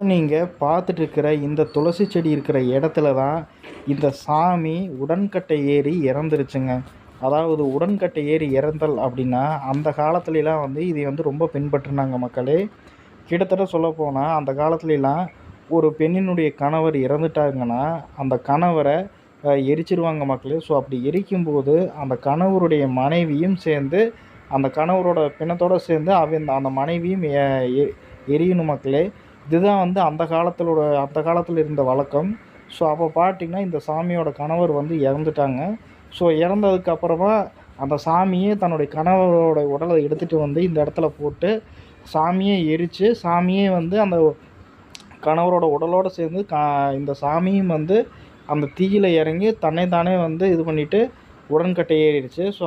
நீங்கள் பார்த்துட்டு இருக்கிற இந்த துளசி செடி இருக்கிற இடத்துல தான் இந்த சாமி உடன்கட்டை ஏறி இறந்துருச்சுங்க. அதாவது உடன்கட்டை ஏறி இறந்தல் அப்படின்னா அந்த காலத்துலலாம் வந்து இதை வந்து ரொம்ப பின்பற்றினாங்க மக்களே. கிட்டத்தட்ட சொல்லப்போனால் அந்த காலத்துலலாம் ஒரு பெண்ணினுடைய கணவர் இறந்துட்டாங்கன்னா அந்த கணவரை எரிச்சிருவாங்க மக்களே. ஸோ அப்படி எரிக்கும்போது அந்த கணவருடைய மனைவியும் சேர்ந்து அந்த கணவரோட பிணத்தோடு சேர்ந்து அவன் அந்த மனைவியும் எ- எரியணும் மக்களே. இதுதான் வந்து அந்த காலத்திலோட அந்த காலத்தில் இருந்த வழக்கம். ஸோ அப்போ பார்த்தீங்கன்னா இந்த சாமியோட கணவர் வந்து இறந்துட்டாங்க. ஸோ இறந்ததுக்கப்புறமா அந்த சாமியே தன்னுடைய கணவரோட உடலை எடுத்துகிட்டு வந்து இந்த இடத்துல போட்டு சாமியை எரித்து சாமியே வந்து அந்த கணவரோட உடலோடு சேர்ந்து கா இந்த சாமியும் வந்து அந்த தீயில இறங்கி தன்னை தானே வந்து இது பண்ணிவிட்டு உடன்கட்டை ஏறிடுச்சு. ஸோ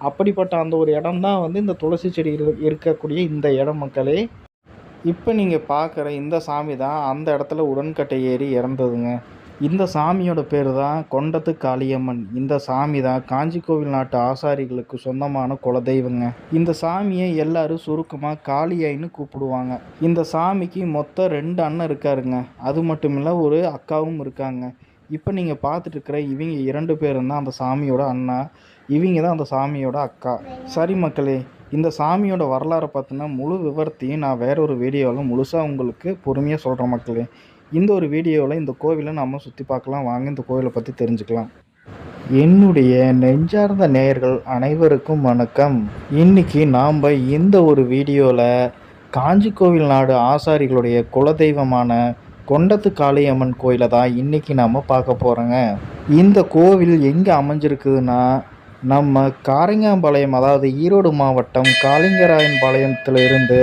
அப்படிப்பட்ட அந்த ஒரு இடம் தான் வந்து இந்த துளசி செடி இருக்கக்கூடிய இந்த இடம் மக்களே. இப்போ நீங்கள் பார்க்குற இந்த சாமி தான் அந்த இடத்துல உடன்கட்டை ஏறி இறந்ததுங்க. இந்த சாமியோட பேர் தான் கொண்டத்து காளியம்மன். இந்த சாமி தான் காஞ்சி கோவில் நாட்டு ஆசாரிகளுக்கு சொந்தமான குலதெய்வங்க. இந்த சாமியை எல்லாரும் சுருக்கமாக காளியாயின்னு கூப்பிடுவாங்க. இந்த சாமிக்கு மொத்தம் ரெண்டு அண்ணன் இருக்காருங்க. அது மட்டும் இல்லை ஒரு அக்காவும் இருக்காங்க. இப்போ நீங்கள் பார்த்துட்டு இருக்கிற இவங்க இரண்டு பேரும் தான் அந்த சாமியோட அண்ணா இவங்க தான் அந்த சாமியோட அக்கா. சரி மக்களே இந்த சாமியோட வரலாறை பார்த்தினா முழு விவரத்தையும் நான் வேற ஒரு வீடியோவில் முழுசாக உங்களுக்கு பொறுமையாக சொல்கிறேன் மக்களே. இந்த ஒரு வீடியோவில் இந்த கோவிலை நம்ம சுற்றி பார்க்கலாம். வாங்க இந்த கோவிலை பற்றி தெரிஞ்சுக்கலாம். என்னுடைய நெஞ்சார்ந்த நேயர்கள் அனைவருக்கும் வணக்கம். இன்னைக்கு நாம் இந்த ஒரு வீடியோவில் காஞ்சி கோவில் நாடு ஆசாரிகளுடைய குலதெய்வமான கொண்டத்து காளியம்மன் கோயிலை தான் இன்றைக்கி நாம் பார்க்க போகிறோங்க இந்த கோவில் எங்கே அமைஞ்சிருக்குதுன்னா நம்ம காரிங்காம்பாளையம் அதாவது ஈரோடு மாவட்டம் காளிங்கராயன்பாளையத்தில் இருந்து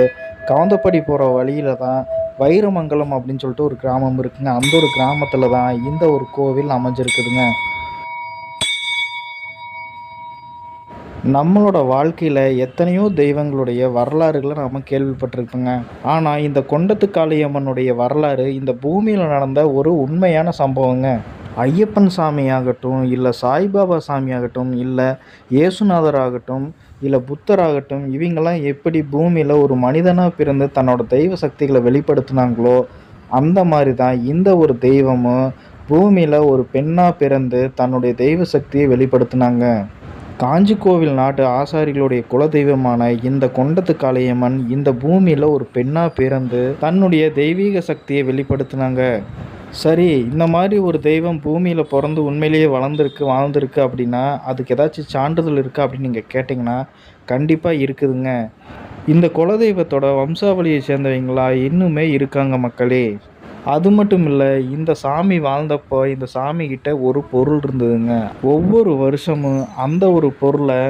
கவுந்தப்படி போகிற வழியில் தான் வைரமங்கலம் அப்படின்னு சொல்லிட்டு ஒரு கிராமம் இருக்குங்க. அந்த ஒரு கிராமத்தில் தான் இந்த ஒரு கோவில் அமைஞ்சிருக்குதுங்க. நம்மளோட வாழ்க்கையில் எத்தனையோ தெய்வங்களுடைய வரலாறுகளை நம்ம கேள்விப்பட்டிருப்போங்க ஆனால் இந்த கொண்டத்து காளியம்மனுடைய வரலாறு இந்த பூமியில் நடந்த ஒரு உண்மையான சம்பவங்க. ஐயப்பன் சாமி ஆகட்டும் இல்லை சாய்பாபா சாமி ஆகட்டும் இல்லை இயேசுநாதர் ஆகட்டும் இல்லை புத்தர் ஆகட்டும் இவங்கெல்லாம் எப்படி பூமியில் ஒரு மனிதனாக பிறந்து தன்னோட தெய்வ சக்திகளை வெளிப்படுத்தினாங்களோ அந்த மாதிரி தான் இந்த ஒரு தெய்வமும் பூமியில் ஒரு பெண்ணாக பிறந்து தன்னுடைய தெய்வ சக்தியை வெளிப்படுத்தினாங்க. காஞ்சி கோவில் நாட்டு ஆசாரிகளுடைய குலதெய்வமான இந்த கொண்டத்து காளியம்மன் இந்த பூமியில் ஒரு பெண்ணாக பிறந்து தன்னுடைய தெய்வீக சக்தியை வெளிப்படுத்தினாங்க. சரி இந்த மாதிரி ஒரு தெய்வம் பூமியில் பிறந்து உண்மையிலேயே வளர்ந்துருக்கு வாழ்ந்திருக்கு அப்படின்னா அதுக்கு ஏதாச்சும் சான்றிதழ் இருக்கா அப்படின்னு நீங்கள் கேட்டிங்கன்னா கண்டிப்பாக இருக்குதுங்க. இந்த குலதெய்வத்தோட வம்சாவளியை சேர்ந்தவங்களா இன்னுமே இருக்காங்க மக்களே. அது மட்டும் இல்லை இந்த சாமி வாழ்ந்தப்போ இந்த சாமி கிட்ட ஒரு பொருள் இருந்ததுங்க. ஒவ்வொரு வருஷமும் அந்த ஒரு பொருளை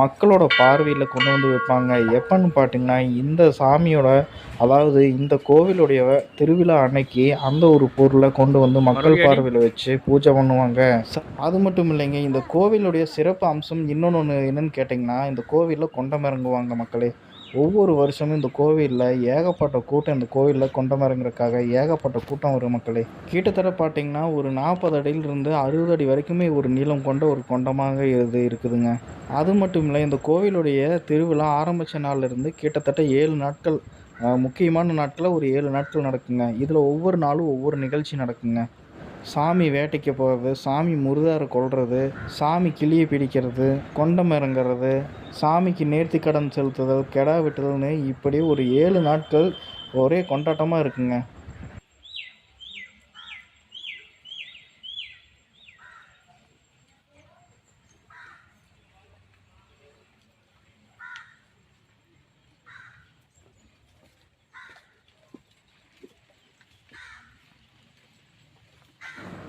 மக்களோட பார்வையில் கொண்டு வந்து வைப்பாங்க. எப்பன்னு பார்த்தீங்கன்னா இந்த சாமியோட அதாவது இந்த கோவிலுடைய திருவிழா அன்னைக்கு அந்த ஒரு பொருளை கொண்டு வந்து மக்கள் பார்வையில் வச்சு பூஜை பண்ணுவாங்க. அது மட்டும் இல்லைங்க இந்த கோவிலுடைய சிறப்பு அம்சம் இன்னொன்று என்னன்னு கேட்டிங்கன்னா இந்த கோவிலில் கொண்டம் இறங்குவாங்க மக்களே. ஒவ்வொரு வருஷமும் இந்த கோவிலில் ஏகப்பட்ட கூட்டம் இந்த கோவிலில் கொண்டம் ஏகப்பட்ட கூட்டம் வரும் மக்களே. கிட்டத்தட்ட பார்த்தீங்கன்னா ஒரு நாற்பது அடியிலிருந்து அறுபது அடி வரைக்குமே ஒரு நீளம் கொண்ட ஒரு கொண்டமாக இது இருக்குதுங்க. அது மட்டும் இல்லை இந்த கோவிலுடைய திருவிழா ஆரம்பித்த நாள்லேருந்து கிட்டத்தட்ட ஏழு நாட்கள் முக்கியமான நாட்களில் ஒரு ஏழு நாட்கள் நடக்குங்க. இதில் ஒவ்வொரு நாளும் ஒவ்வொரு நிகழ்ச்சி நடக்குங்க. சாமி வேட்டைக்கு போகிறது சாமி முருதாரை கொள்வது சாமி கிளியை பிடிக்கிறது கொண்டம் இறங்குறது சாமிக்கு நேர்த்தி கடன் செலுத்துதல் கெடா வெட்டுதல்னு இப்படி ஒரு ஏழு நாட்கள் ஒரே கொண்டாட்டமாக இருக்குங்க.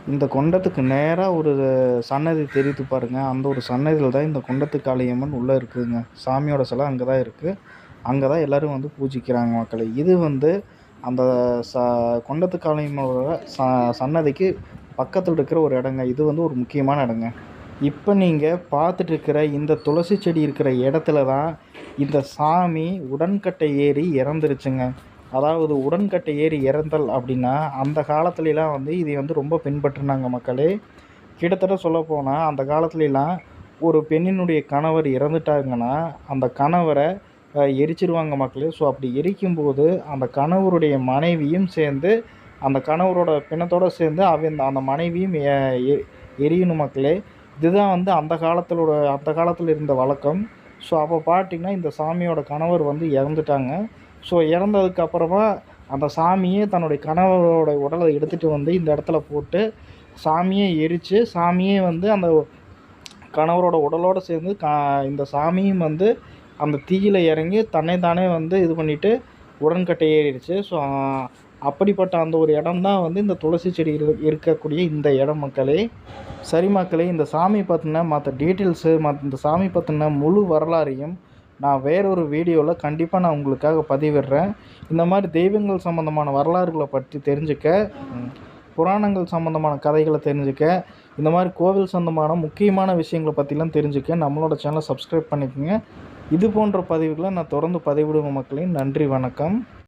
இந்த கொண்டத்துக்கு நேராக ஒரு சன்னதி தெரியுது பாருங்கள் அந்த ஒரு சன்னதியில் தான் இந்த கொண்டத்து காளியம்மன் உள்ளே இருக்குதுங்க. சாமியோட சிலை அங்கே தான் இருக்குது அங்கே தான் எல்லோரும் வந்து பூஜிக்கிறாங்க மக்களை. இது வந்து அந்த ச கொண்டத்து காளியம்மனோட ச சன்னதிக்கு பக்கத்தில் இருக்கிற ஒரு இடங்க. இது வந்து ஒரு முக்கியமான இடங்க. இப்போ நீங்கள் பார்த்துட்டு இருக்கிற இந்த துளசி செடி இருக்கிற இடத்துல தான் இந்த சாமி உடன்கட்டை ஏறி இறந்துருச்சுங்க. அதாவது உடன்கட்டை ஏறி இறந்தல் அப்படின்னா அந்த காலத்துலலாம் வந்து இதை வந்து ரொம்ப பின்பற்றினாங்க மக்களே. கிட்டத்தட்ட சொல்லப்போனால் அந்த காலத்துலலாம் ஒரு பெண்ணினுடைய கணவர் இறந்துட்டாங்கன்னா அந்த கணவரை எரிச்சிருவாங்க மக்களே. ஸோ அப்படி எரிக்கும்போது அந்த கணவருடைய மனைவியும் சேர்ந்து அந்த கணவரோட பிணத்தோடு சேர்ந்து அவன் அந்த மனைவியும் எ- எரியணும் மக்களே. இதுதான் வந்து அந்த காலத்திலோட அந்த காலத்தில் இருந்த வழக்கம். ஸோ அப்போ பார்த்தீங்கன்னா இந்த சாமியோட கணவர் வந்து இறந்துட்டாங்க. ஸோ இறந்ததுக்கு அப்புறமா அந்த சாமியே தன்னுடைய கணவரோட உடலை எடுத்துகிட்டு வந்து இந்த இடத்துல போட்டு சாமியை எரித்து சாமியே வந்து அந்த கணவரோட உடலோடு சேர்ந்து கா இந்த சாமியும் வந்து அந்த தீயில இறங்கி தன்னை தானே வந்து இது பண்ணிவிட்டு உடன்கட்டை ஏறிடுச்சு. ஸோ அப்படிப்பட்ட அந்த ஒரு இடம் தான் வந்து இந்த துளசி செடி இருக்கக்கூடிய இந்த இடம் மக்களே. சரி மக்களே இந்த சாமி பற்றின மற்ற டீட்டெயில்ஸு மற்ற இந்த சாமி பற்றின முழு வரலாறையும் நான் வேறொரு வீடியோவில் கண்டிப்பாக நான் உங்களுக்காக பதிவிடுறேன். இந்த மாதிரி தெய்வங்கள் சம்மந்தமான வரலாறுகளை பற்றி தெரிஞ்சுக்க புராணங்கள் சம்மந்தமான கதைகளை தெரிஞ்சுக்க இந்த மாதிரி கோவில் சம்மந்தமான முக்கியமான விஷயங்களை பற்றிலாம் தெரிஞ்சுக்க நம்மளோட சேனலை சப்ஸ்கிரைப் பண்ணிக்கோங்க. இது போன்ற பதிவுகளை நான் தொடர்ந்து பதிவிடுவேன் மக்களையும் நன்றி வணக்கம்.